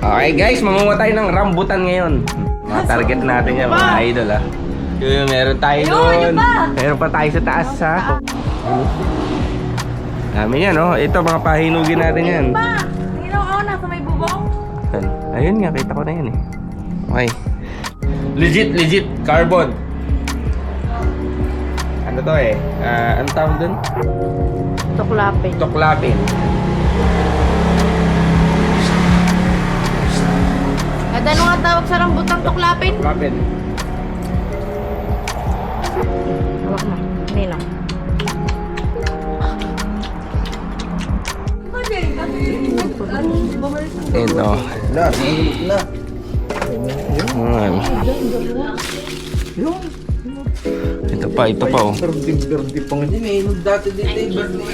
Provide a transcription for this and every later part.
Okay guys, mangunga tayo ng rambutan ngayon. Mga target natin yan, mga idol ah. Yung meron tayo doon. yun pa. Meron pa tayo sa taas ha. Dami yan oh. Ito mga pahinugin natin yan. Tingnan ako nasa may bubong. Ayun. Nga, kita ko na yan eh. Okay. Legit, legit. Carbon. Ano to eh? Ah, ano tawag dun? Tuklapin. Tuklapin. At ano nga tawag sa rambutang tuklapin? Tuklapin. Hawak na. Ninong. Ito. Na, nahulog na. Ayan. Ito pa, ito pa oh. Berdi-berdi pang hindi. May hinog dati dito yung berdi.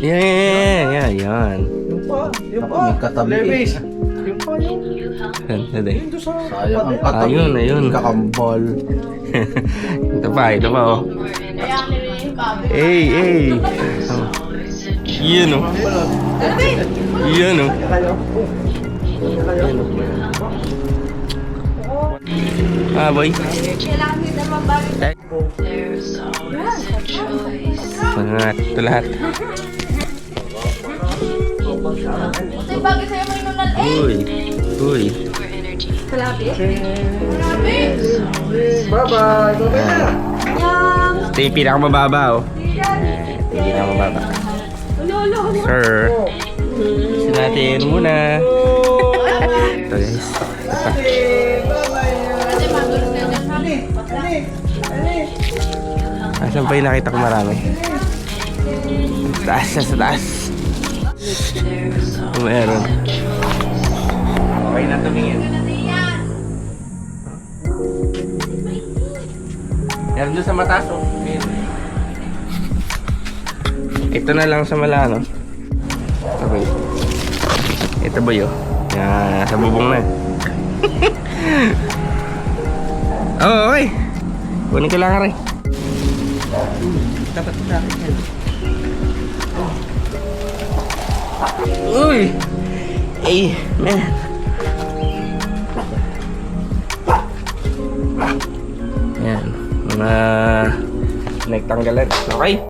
Yan, yan, yan, yan. Yung pa, yung pa. may katabi eh. Levis. Yung pa, yung. Yan, ito. Yung doon sa Sayang ang. Ayun, ayun. Kakambal. ito pa, ito pa oh. Hey, hey. Oh. Yan oh. Yan oh. Ah, boy. Mga ito lahat. Ito yung bagay sa'yo may nunal eh. Uy. Uy. Kalapit? Bye-bye. Bye-bye na. Ito yung pinakamababa oh. Ito yung pinakamababa. Sir. Gusto natin muna. Ito guys. Ito. Asan pa yung nakita ko marami? Sa taas, sa taas. Meron. Na tumingin. Meron doon sa mataas oh. Ito na lang sa malano. Okay. Ito ba yun? Yan, sa bubong na. oh, okay. Kunin ko lang rin. Dapat yan. Uy! Ay, man. Mga nagtanggalan. Okay.